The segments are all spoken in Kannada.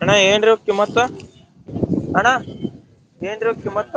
ಅಣ್ಣ ಏನ್ರಿ ಕಿಮ್ಮತ್ತ? ಅಣ್ಣ ಏನ್ರಿ ಕಿಮ್ಮತ್ತ?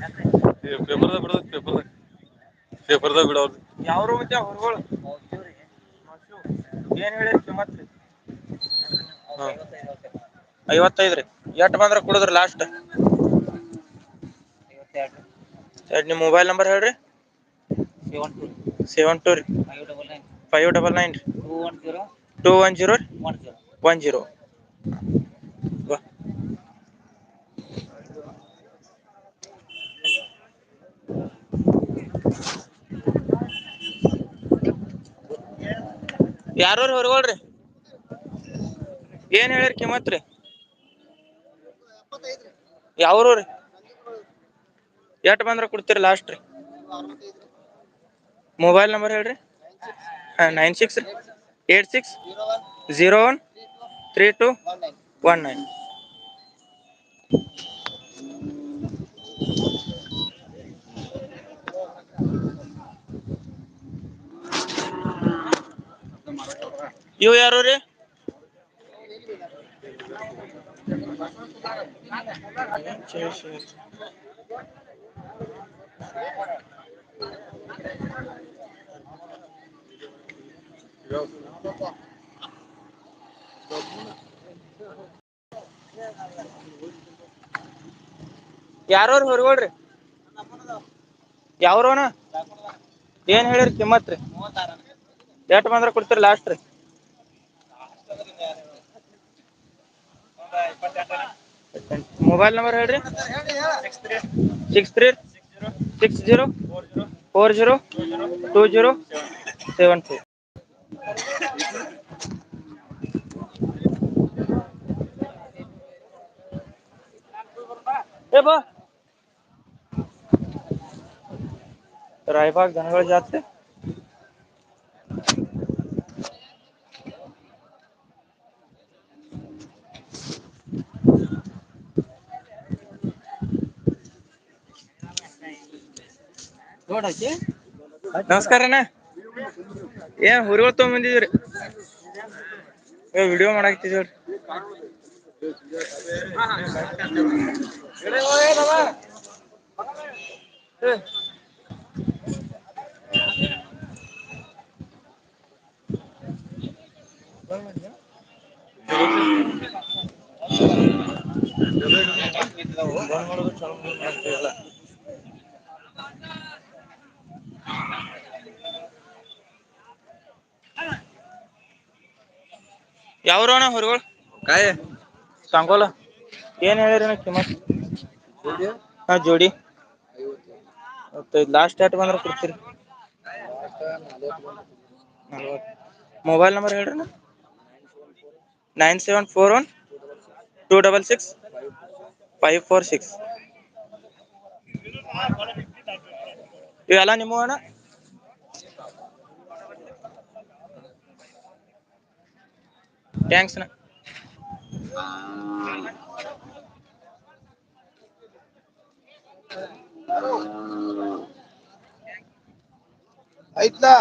ಪೇಪರ್ದಾಗ ಬಿಡೋದು ಪೇಪರ್ದಾಗ. ಪೇಪರ್ದಾಗ ಬಿಡೋದು. ಯಾವರು ಹೊರಗಳು? ಏನ್ ಹೇಳಿರಿ ಕಿಮ್ಮತ್ ಹಾ. ಐವತ್ತೈದ್ರಿ ಎಟ್ ಬಂದ್ರ ಕುಡುದ್ರಿ ಲಾಸ್ಟ್ ಸರಿ ನಿಮ್ಮ ಮೊಬೈಲ್ ನಂಬರ್ ಹೇಳ್ರಿ? ಸೆವೆನ್ ಟು ರೀ. Five double nine two one zero one zero ಬಾ ಯಾರವ್ರ ಹೊರಗೋಳ್ರಿ. ಏನ್ ಹೇಳಿರಿ ಕಿಮ್ಮತ್ರಿ ರೀ? ಎಟ್ ಬಂದ್ರ ಕೊಡ್ತೀರಿ ಲಾಸ್ಟ್ ರೀ? ಮೊಬೈಲ್ ನಂಬರ್ ಹೇಳ್ರಿ. Nine six eight six zero one three two one nine ಇವು ಯಾರು ರೀ? ಯಾರವ್ರ ಹೊರಗೋಡ್ರಿ ಯಾವ್ರವನ? ಏನ್ ಹೇಳಿರಿ ಕಿಮ್ಮತ್ರಿ ಎಟ್ ಬಂದ್ರ ಕೊಡ್ತೀರಿ ಲಾಸ್ಟ್ ರೀ? ಮೊಬೈಲ್ ನಂಬರ್ ಹೇಳ್ರಿ six three six zero four zero two zero seven two A ಬಾ ರಾಯಬಾಗ ದನಗಳ ಜಾತ್ರೆ ನಮಸ್ಕಾರ ಅಣ್ಣ. ಏನ್ ಹುರಿಗಳು ತಗೊಂಡ್ ಬಂದಿದ್ರಿ ವಿಡಿಯೋ ಮಾಡಕ್ತಿದೀವ್ರಿ ಯಾವ್ರಣ ಹೊರಗಳು ಕಾಯ. ಸಂಗೋಲ. ಏನ್ ಹೇಳಿರಿ ಕಿಮ್ಮತ್? ಹಾ ಜೋಡಿ. ಲಾಸ್ಟ್ ಡೇಟ್ ಬಂದ್ರೆ ಕೊಡ್ತೀರಿ. ಮೊಬೈಲ್ ನಂಬರ್ ಹೇಳ್ರಿ nine seven four one two double six five four six ಇವೆಲ್ಲ ನಿಮ್ಮ ಥ್ಯಾಂಕ್ಸ್ ಟ್ಯಾಂಕ್ಸ್ನ ಆಯ್ತಾ?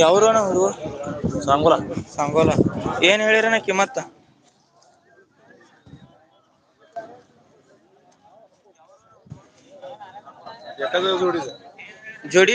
ಯಾವ್ರಣ ಹುಡುಗ ಸಾಂಗೋಲಾ. ಸಂಗೋಲ. ಏನ್ ಕಿಮ್ಮತ್ ಜೋಡಿ? ಜೋಡಿ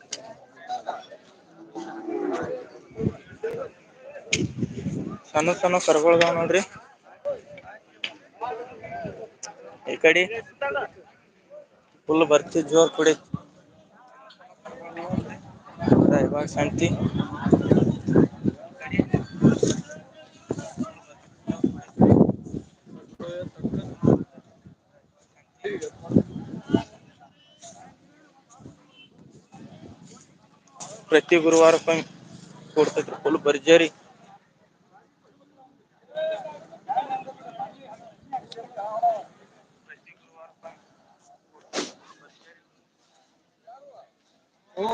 ಸಣ್ಣ ಸಣ್ಣ ಕರ್ಗೊಳ್ದಾವ ನೋಡ್ರಿ. ಈ ಕಡೆ ಫುಲ್ ಬರ್ತಿ, ಜೋರ್ ಕುಡಿ. ಇವಾಗ ಸಂತಿ. ಪ್ರತಿ ಗುರುವಾರಕ್ಕೊಮ್ಮೆ ಕೊಡ್ತೈತ್ರಿ ಫುಲ್ ಭರ್ಜರಿ ও।